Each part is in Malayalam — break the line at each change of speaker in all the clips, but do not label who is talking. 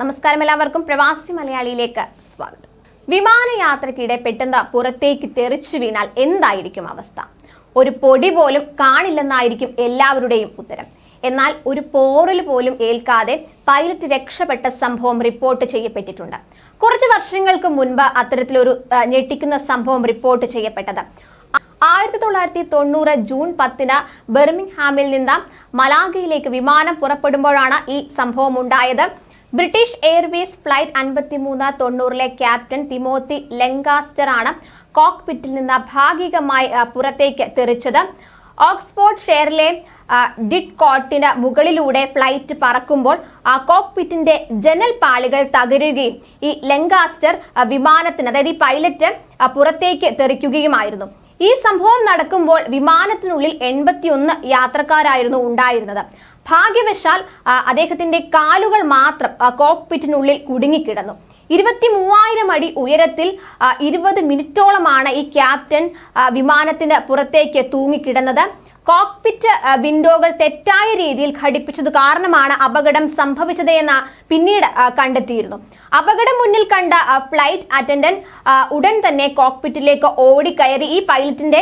നമസ്കാരം എല്ലാവർക്കും. പ്രവാസി മലയാളിയിലേക്ക് സ്വാഗതം. വിമാനയാത്രക്കിടെ പെട്ടെന്ന് പുറത്തേക്ക് തെറിച്ചു വീണാൽ എന്തായിരിക്കും അവസ്ഥ? ഒരു പൊടി പോലും കാണില്ലെന്നായിരിക്കും എല്ലാവരുടെയും ഉത്തരം. എന്നാൽ ഒരു പോറൽ പോലും ഏൽക്കാതെ പൈലറ്റ് രക്ഷപ്പെട്ട സംഭവം റിപ്പോർട്ട് ചെയ്യപ്പെട്ടിട്ടുണ്ട്. കുറച്ച് വർഷങ്ങൾക്ക് മുൻപ് അത്തരത്തിലൊരു ഞെട്ടിക്കുന്ന സംഭവം റിപ്പോർട്ട് ചെയ്യപ്പെട്ടത്. ആയിരത്തി തൊള്ളായിരത്തി തൊണ്ണൂറ് ജൂൺ പത്തിന് ബെർമിംഗ്ഹാമിൽ നിന്ന് മലാഗയിലേക്ക് വിമാനം പുറപ്പെടുമ്പോഴാണ് ഈ സംഭവം ഉണ്ടായത്. ബ്രിട്ടീഷ് എയർവേസ് ഫ്ലൈറ്റ് അൻപത്തിമൂന്ന് തൊണ്ണൂറിലെ ക്യാപ്റ്റൻ തിമോത്തി ലെങ്കാസ്റ്റർ ആണ് കോക്ക്പിറ്റിൽ നിന്ന് ഭാഗികമായി പുറത്തേക്ക് തെറിച്ചത്. ഓക്സ്ഫോർഡ് ഷെയറിലെ ഡിഡ് കോട്ടിന് മുകളിലൂടെ ഫ്ലൈറ്റ് പറക്കുമ്പോൾ ആ കോക്പിറ്റിന്റെ ജനൽ പാളികൾ തകരുകയും ഈ ലെങ്കാസ്റ്റർ വിമാനത്തിന് അതായത് ഈ പൈലറ്റ് പുറത്തേക്ക് തെറിക്കുകയുമായിരുന്നു. ഈ സംഭവം നടക്കുമ്പോൾ വിമാനത്തിനുള്ളിൽ എൺപത്തിയൊന്ന് യാത്രക്കാരായിരുന്നു ഉണ്ടായിരുന്നത്. ഭാഗ്യവശാൽ അദ്ദേഹത്തിന്റെ കാലുകൾ മാത്രം കോക്പിറ്റിനുള്ളിൽ കുടുങ്ങിക്കിടന്നു. ഇരുപത്തി മൂവായിരം അടി ഉയരത്തിൽ ഇരുപത് മിനിറ്റോളമാണ് ഈ ക്യാപ്റ്റൻ വിമാനത്തിന് പുറത്തേക്ക് തൂങ്ങിക്കിടന്നത്. കോക്പിറ്റ് വിൻഡോകൾ തെറ്റായ രീതിയിൽ ഘടിപ്പിച്ചത് കാരണമാണ് അപകടം സംഭവിച്ചത് എന്ന് പിന്നീട് കണ്ടെത്തിയിരുന്നു. അപകടം മുന്നിൽ കണ്ട ഫ്ലൈറ്റ് അറ്റൻഡന്റ് ഉടൻ തന്നെ കോക്പിറ്റിലേക്ക് ഓടിക്കയറി ഈ പൈലറ്റിന്റെ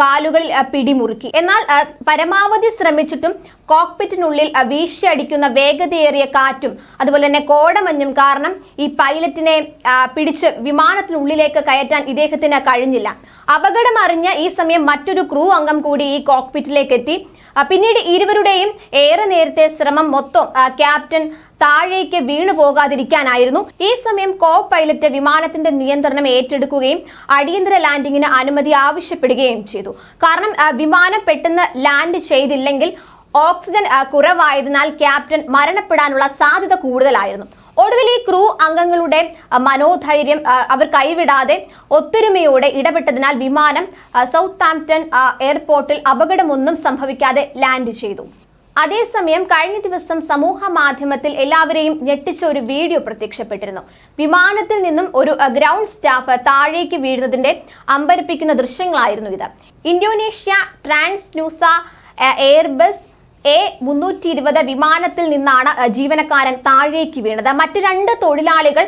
കാലുകൾ പിടിമുറുക്കി. എന്നാൽ പരമാവധി ശ്രമിച്ചിട്ടും കോക്പിറ്റിനുള്ളിൽ വീശിയടിക്കുന്ന വേഗതയേറിയ കാറ്റും അതുപോലെ തന്നെ കോടമഞ്ഞും കാരണം ഈ പൈലറ്റിനെ പിടിച്ച് വിമാനത്തിനുള്ളിലേക്ക് കയറ്റാൻ ഇദ്ദേഹത്തിന് കഴിഞ്ഞില്ല. അപകടം അറിഞ്ഞ ഈ സമയം മറ്റൊരു ക്രൂ അംഗം കൂടി ഈ കോക്പിറ്റിലേക്ക് എത്തി പിന്നീട് ഇരുവരുടെയും ഏറെ നേരത്തെ ശ്രമം മൊത്തം ക്യാപ്റ്റൻ താഴേക്ക് വീണു പോകാതിരിക്കാനായിരുന്നു. ഈ സമയം കോ പൈലറ്റ് വിമാനത്തിന്റെ നിയന്ത്രണം ഏറ്റെടുക്കുകയും അടിയന്തര ലാൻഡിങ്ങിന് അനുമതി ആവശ്യപ്പെടുകയും ചെയ്തു. കാരണം വിമാനം പെട്ടെന്ന് ലാൻഡ് ചെയ്തില്ലെങ്കിൽ ഓക്സിജൻ കുറവായതിനാൽ ക്യാപ്റ്റൻ മരണപ്പെടാനുള്ള സാധ്യത കൂടുതലായിരുന്നു. ഒടുവിൽ ഈ ക്രൂ അംഗങ്ങളുടെ മനോധൈര്യം അവർ കൈവിടാതെ ഒത്തൊരുമയോടെ ഇടപെട്ടതിനാൽ വിമാനം സൗത്ത് ആംപ്റ്റൺ എയർപോർട്ടിൽ അപകടമൊന്നും സംഭവിക്കാതെ ലാൻഡ് ചെയ്തു. അതേസമയം കഴിഞ്ഞ ദിവസം സമൂഹ മാധ്യമത്തിൽ എല്ലാവരെയും ഞെട്ടിച്ച ഒരു വീഡിയോ പ്രത്യക്ഷപ്പെട്ടിരുന്നു. വിമാനത്തിൽ നിന്നും ഒരു ഗ്രൗണ്ട് സ്റ്റാഫ് താഴേക്ക് വീഴുന്നതിന്റെ അമ്പരപ്പിക്കുന്ന ദൃശ്യങ്ങളായിരുന്നു ഇത്. ഇന്തോനേഷ്യ ട്രാൻസ് ന്യൂസ എയർബസ് എ മുന്നൂറ്റി ഇരുപത് വിമാനത്തിൽ നിന്നാണ് ജീവനക്കാരൻ താഴേക്ക് വീണത്. മറ്റു രണ്ട് തൊഴിലാളികൾ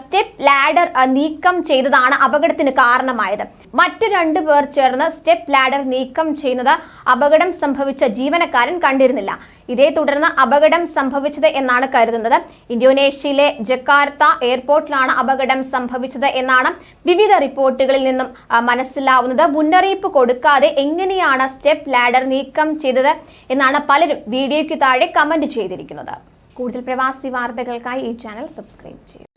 സ്റ്റെപ്പ് ലാഡർ നീക്കം ചെയ്തതാണ് അപകടത്തിന് കാരണമായത്. മറ്റു രണ്ടു പേർ ചേർന്ന് സ്റ്റെപ്പ് ലാഡർ നീക്കം ചെയ്യുന്നത് അപകടം സംഭവിച്ച ജീവനക്കാരൻ കണ്ടിരുന്നില്ല. ഇതേ തുടർന്ന് അപകടം സംഭവിച്ചത് എന്നാണ് കരുതുന്നത്. ഇന്തോനേഷ്യയിലെ ജക്കാർത്ത എയർപോർട്ടിലാണ് അപകടം സംഭവിച്ചത് എന്നാണ് വിവിധ റിപ്പോർട്ടുകളിൽ നിന്നും മനസ്സിലാവുന്നത്. മുന്നറിയിപ്പ് കൊടുക്കാതെ എങ്ങനെയാണ് സ്റ്റെപ്പ് ലാഡർ നീക്കം ചെയ്തത് എന്നാണ് പലരും വീഡിയോയ്ക്ക് താഴെ കമന്റ് ചെയ്തിരിക്കുന്നത്. കൂടുതൽ പ്രവാസി വാർത്തകൾക്കായി ഈ ചാനൽ സബ്സ്ക്രൈബ് ചെയ്യും.